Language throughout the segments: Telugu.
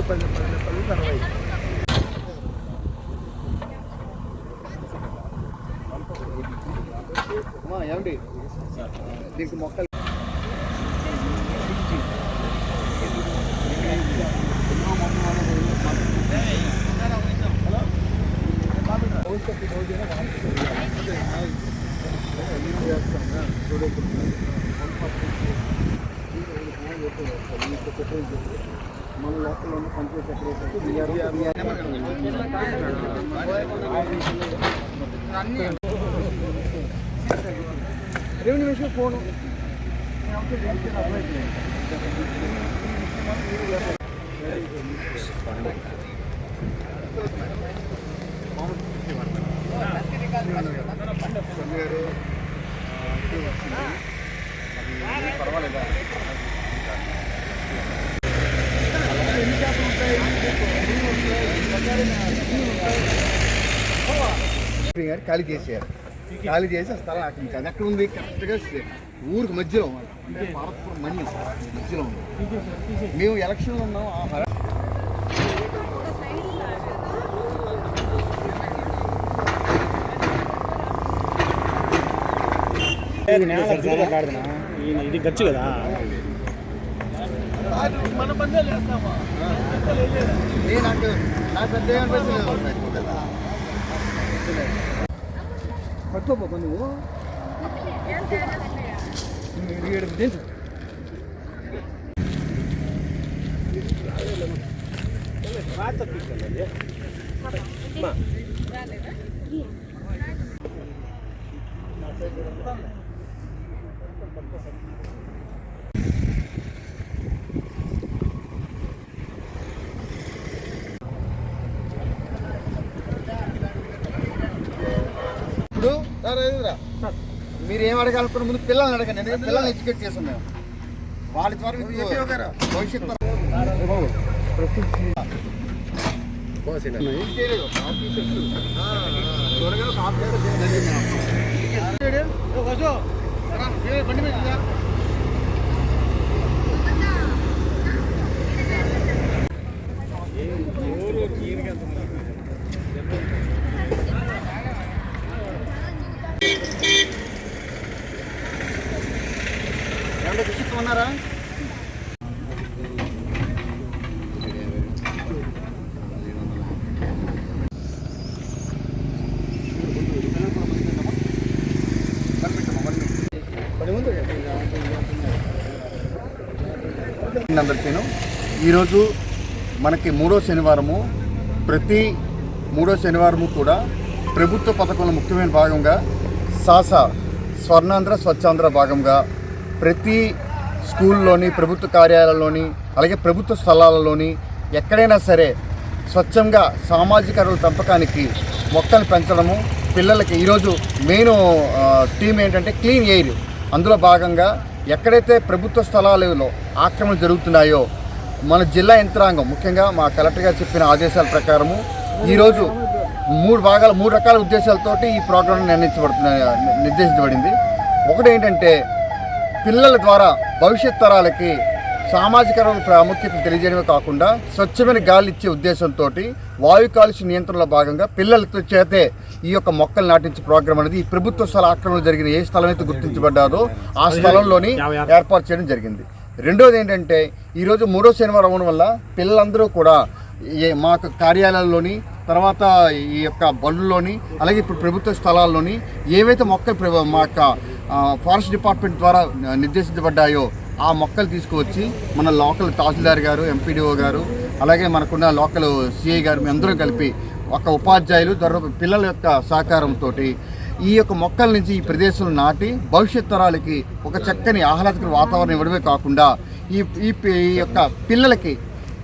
పన్నెండు పన్నెండు పన్నెండు పన్నెండు అరవై ఏమండి? దీనికి మొక్కలు చూడకుండా మన లోకల్ ఉన్న పంచాయత్ రెవెన్యూ మిషన్ ఫోను. చేయండి గారు ఖాళీ చేసేయారు ఖాళీ చేసి ఆ స్థలం ఆక్రమించారు అది ఎక్కడ ఉంది కరెక్ట్గా ఊరికి మధ్యలో అంటే పార్వతీపురం మణి మధ్యలో ఉంది. మేము ఎలక్షన్లో ఉన్నాం ఆ ఇది గచ్చు కదా. నాకు నాకు పెద్ద అనిపించలేదు పట్టుకోపో నువ్వు ఏడు మీరు ఏం అడగాలనుకున్న ముందు పిల్లల్ని అడగండి. ఎందుకంటే పిల్లల్ని ఎడ్యుకేట్ చేసాం మేము వాళ్ళ ద్వారా భవిష్యత్తు త్వరగా ఒక ఆఫీసర్ జరిగింది. ఏ, వసు, రా, ఏ, బండి మీద రా. ఏమంటే విషయం ఉన్నారా అందరికీను ఈరోజు మనకి మూడో శనివారము. ప్రతి మూడో శనివారము కూడా ప్రభుత్వ పథకంలో ముఖ్యమైన భాగంగా సాసా స్వర్ణాంధ్ర స్వచ్ఛాంధ్ర భాగంగా ప్రతి స్కూల్లోని ప్రభుత్వ కార్యాలయంలోని అలాగే ప్రభుత్వ స్థలాలలోని ఎక్కడైనా సరే స్వచ్ఛంగా సామాజిక అరువుల పెంపకానికి మొక్కలు పెంచడము పిల్లలకి ఈరోజు మెయిన్ టీం ఏంటంటే క్లీన్ ఎయిర్. అందులో భాగంగా ఎక్కడైతే ప్రభుత్వ స్థలాలలో ఆక్రమణలు జరుగుతున్నాయో మన జిల్లా యంత్రాంగం ముఖ్యంగా మా కలెక్టర్ గారు చెప్పిన ఆదేశాల ప్రకారము ఈరోజు మూడు భాగాల మూడు రకాల ఉద్దేశాలతోటి ఈ ప్రోగ్రాం నిర్ణయించబడుతున్న నిర్దేశించబడింది. ఒకటి ఏంటంటే పిల్లల ద్వారా భవిష్యత్ తరాలకి సామాజిక రంగ ప్రాముఖ్యత తెలియజేయడమే కాకుండా స్వచ్ఛమైన గాలి ఇచ్చే ఉద్దేశంతో వాయు కాలుష్య నియంత్రణలో భాగంగా పిల్లలతో చేతే ఈ యొక్క మొక్కలు నాటించే ప్రోగ్రాం అనేది ఈ ప్రభుత్వ స్థల ఆక్రమణ జరిగిన ఏ స్థలం అయితే గుర్తించబడ్డాదో ఆ స్థలంలోని ఏర్పాటు చేయడం జరిగింది. రెండోది ఏంటంటే ఈరోజు మూడో శనివారం అవ్వడం వల్ల పిల్లలందరూ కూడా ఏ మా కార్యాలయాల్లోని తర్వాత ఈ యొక్క బళ్ళలోని అలాగే ఇప్పుడు ప్రభుత్వ స్థలాల్లోని ఏవైతే మొక్కలు మా యొక్క ఫారెస్ట్ డిపార్ట్మెంట్ ద్వారా నిర్దేశించబడ్డాయో ఆ మొక్కలు తీసుకువచ్చి మన లోకల్ తహసీల్దార్ గారు ఎంపీడీఓ గారు అలాగే మనకున్న లోకల్ సిఐ గారు మేము అందరం కలిపి ఒక ఉపాధ్యాయులు ద్వారా పిల్లల యొక్క సహకారంతో ఈ యొక్క మొక్కల నుంచి ఈ ప్రదేశంలో నాటి భవిష్యత్ తరాలకి ఒక చక్కని ఆహ్లాదకర వాతావరణం ఇవ్వడమే కాకుండా ఈ ఈ పి- ఈ యొక్క పిల్లలకి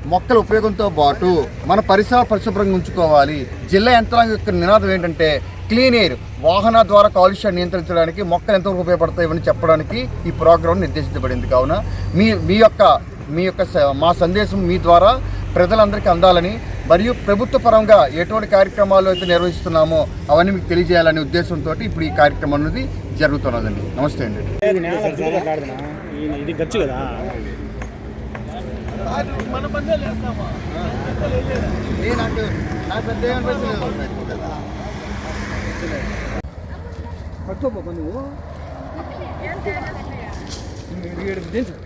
మొక్కల ఉపయోగంతో పాటు మన పరిసరాలు పరిశుభ్రంగా ఉంచుకోవాలి. జిల్లా యంత్రాంగం యొక్క నినాదం ఏంటంటే క్లీన్ ఎయిర్ వాహన ద్వారా కాలుష్యాన్ని నియంత్రించడానికి మొక్కలు ఎంతవరకు ఉపయోగపడతాయి ఇవన్నీ చెప్పడానికి ఈ ప్రోగ్రాం నిర్దేశించబడింది. కావున మీ మీ యొక్క మీ యొక్క స- మా సందేశం మీ ద్వారా ప్రజలందరికీ అందాలని మరియు ప్రభుత్వ పరంగా ఎటువంటి కార్యక్రమాలు అయితే నిర్వహిస్తున్నామో అవన్నీ మీకు తెలియజేయాలనే ఉద్దేశంతో ఇప్పుడు ఈ కార్యక్రమం అనేది జరుగుతున్నదండి. నమస్తే అండి. ఇది గచ్చు కదా? నేను నాకు నాకు పెద్ద అనిపించలేదు పట్టుకోపో నువ్వు ఏడు దించు